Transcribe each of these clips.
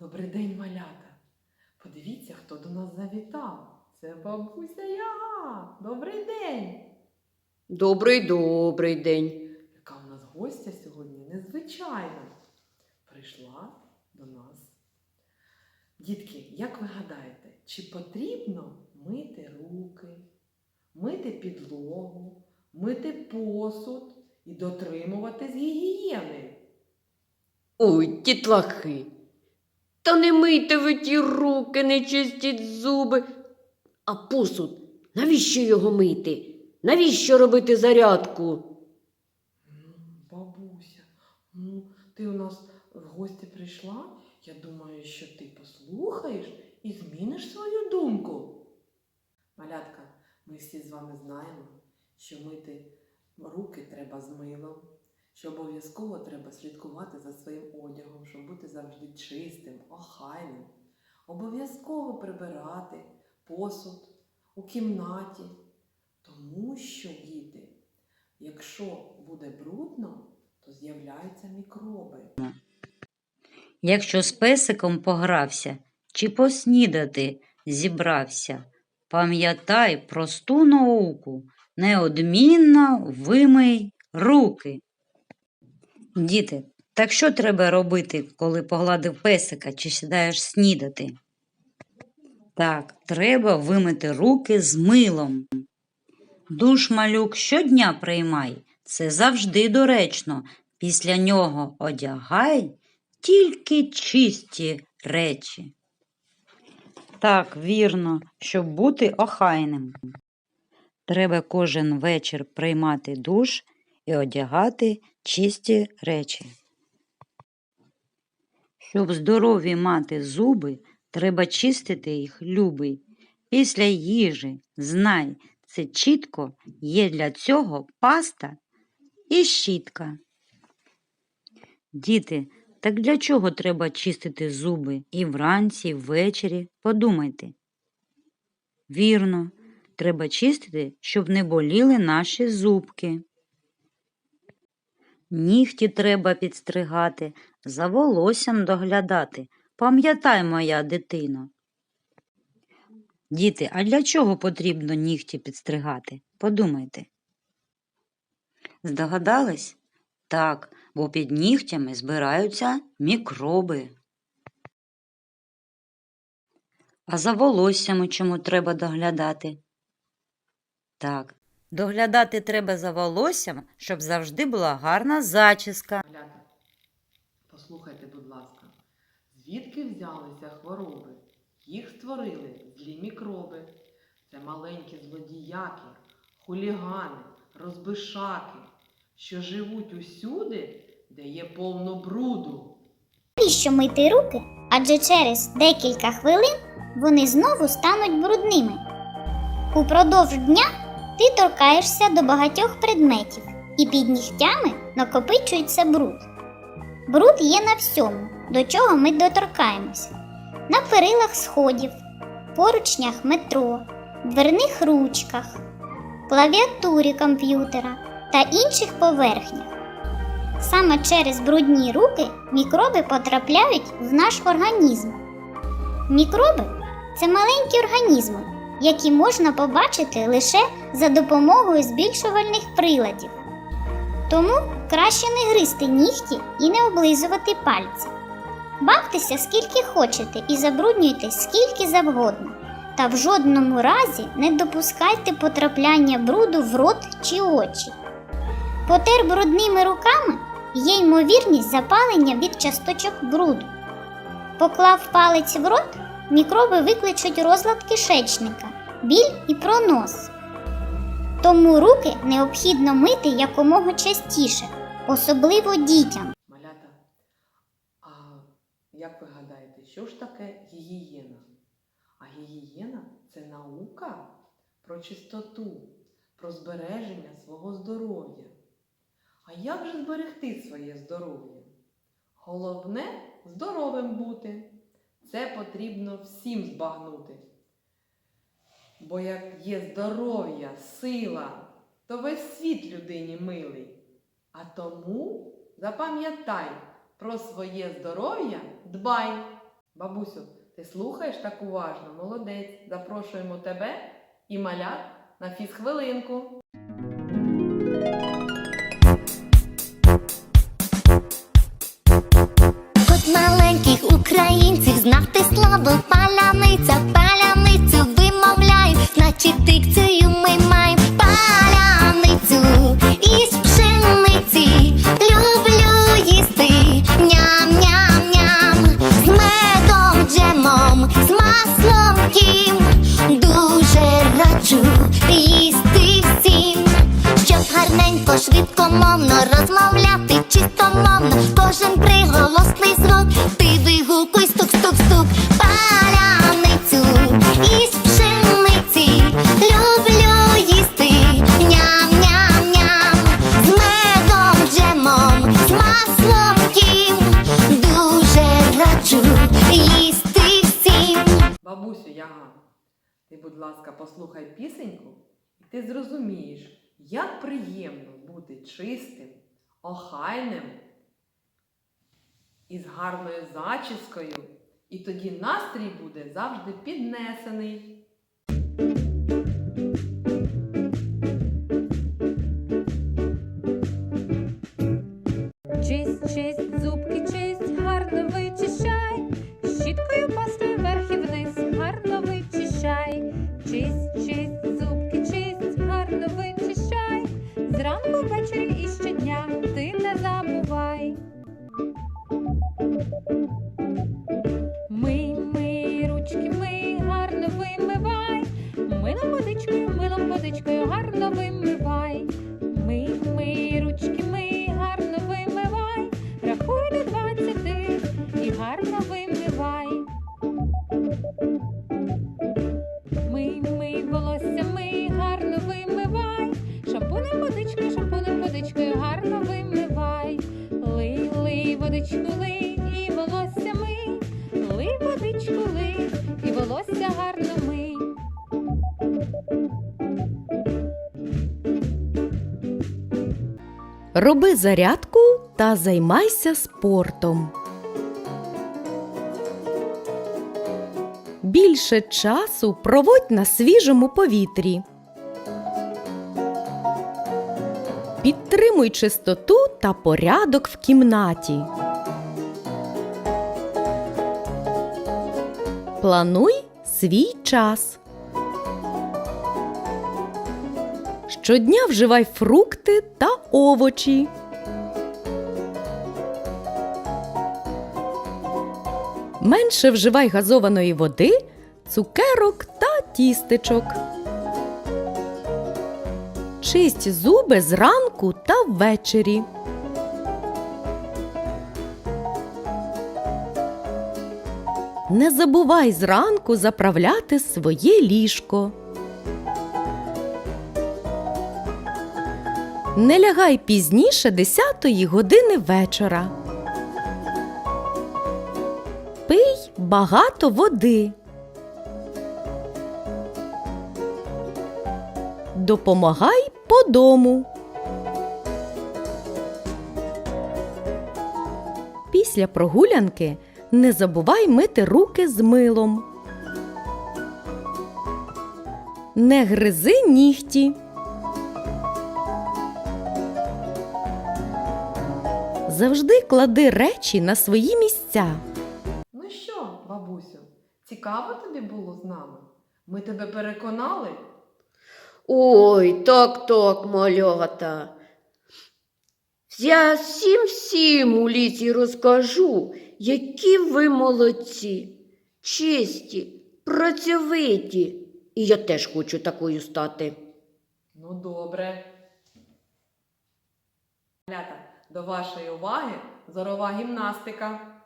Добрий день, малята. Подивіться, хто до нас завітав. Це бабуся Яга. Добрий день. Добрий добрий день. Яка у нас гостя сьогодні незвичайна. Прийшла до нас. Дітки, як ви гадаєте, чи потрібно мити руки, мити підлогу, мити посуд і дотримуватись гігієни? Ой, тітлахи. Та не мийте ви ті руки, не чистіть зуби. А посуд, навіщо його мити? Навіщо робити зарядку? Бабуся, ну ти у нас в гості прийшла. Я думаю, що ти послухаєш і зміниш свою думку. Малятка, ми всі з вами знаємо, що мити руки треба з милом, що обов'язково треба слідкувати за своїм одягом, щоб бути завжди чистим, охайним. Обов'язково прибирати посуд у кімнаті, тому що діти, Якщо буде брудно, то з'являються мікроби. Якщо з песиком погрався чи поснідати зібрався, пам'ятай просту науку, неодмінно вимий руки. Діти, так що треба робити, коли погладив песика чи сідаєш снідати? Так, треба вимити руки з милом. Душ малюк щодня приймай, це завжди доречно. Після нього одягай тільки чисті речі. Так, вірно, щоб бути охайним. Треба кожен вечір приймати душ і одягати чисті речі. Щоб здорові мати зуби, треба чистити їх любий. Після їжі, знай, це чітко є для цього паста і щітка. Діти, так для чого треба чистити зуби і вранці, і ввечері? Подумайте. Вірно, треба чистити, щоб не боліли наші зубки. Нігті треба підстригати, за волоссям доглядати. Пам'ятай, моя дитино. Діти, а для чого потрібно нігті підстригати? Подумайте. Здогадались? Так, бо під нігтями збираються мікроби. А за волоссями чому треба доглядати? Так, доглядати треба за волоссям, щоб завжди була гарна зачіска. Послухайте, будь ласка, звідки взялися хвороби? Їх створили злі мікроби. Це маленькі злодіяки, хулігани, розбишаки, що живуть усюди, де є повно бруду. Навіщо мити руки? Адже через декілька хвилин вони знову стануть брудними. Упродовж дня ти торкаєшся до багатьох предметів, і під нігтями накопичується бруд. Бруд є на всьому, до чого ми доторкаємося: на перилах сходів, поручнях метро, дверних ручках, клавіатурі комп'ютера та інших поверхнях. Саме через брудні руки мікроби потрапляють в наш організм. Мікроби це маленькі організми, які можна побачити лише за допомогою збільшувальних приладів. Тому краще не гризти нігті і не облизувати пальці. Бавтеся скільки хочете і забруднюйтесь скільки завгодно. Та в жодному разі не допускайте потрапляння бруду в рот чи очі. Потер брудними руками є ймовірність запалення від часточок бруду. Поклав палець в рот, мікроби викличуть розлад кишечника, біль і пронос. Тому руки необхідно мити якомога частіше, особливо дітям. Малята, а як ви гадаєте, що ж таке гігієна? А гігієна це наука про чистоту, про збереження свого здоров'я. А як же зберегти своє здоров'я? Головне здоровим бути. Це потрібно всім збагнути. Бо як є здоров'я, сила, то весь світ людині милий. А тому запам'ятай про своє здоров'я дбай. Бабусю, ти слухаєш так уважно, молодець. Запрошуємо тебе і малят на фізхвилинку. От маленьких українців знати слово паляниця, ми маємо паляницю із пшениці. Люблю їсти ням-ням-ням з медом, джемом, з маслом тім. Дуже раджу їсти всім. Щоб гарненько, швидкомовно розмовляти чистомовно, кожен приголосний ти, будь ласка, послухай пісеньку, і ти зрозумієш, як приємно бути чистим, охайним і з гарною зачіскою. І тоді настрій буде завжди піднесений. Водичку лий, і волосся мий, лий водичку лий, і волосся гарно мий. Роби зарядку та займайся спортом. Більше часу проводь на свіжому повітрі. Підтримуй чистоту та порядок в кімнаті. Плануй свій час. Щодня вживай фрукти та овочі. Менше вживай газованої води, цукерок та тістечок. Чисть зуби зранку та ввечері. Не забувай зранку заправляти своє ліжко. Не лягай пізніше 10 години вечора. Пий багато води. Допомагай по дому. Після прогулянки не забувай мити руки з милом. Не гризи нігті. Завжди клади речі на свої місця. Ну що, бабусю, цікаво тобі було з нами? Ми тебе переконали? Ой, так, так, малята. Я всім всім у лісі розкажу, які ви молодці, чисті, працьовиті. І я теж хочу такою стати. Ну, добре. Малята, до вашої уваги зорова гімнастика.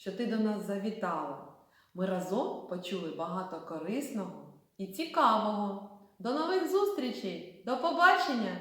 Що ти до нас завітала. Ми разом почули багато корисного і цікавого. До нових зустрічей! До побачення!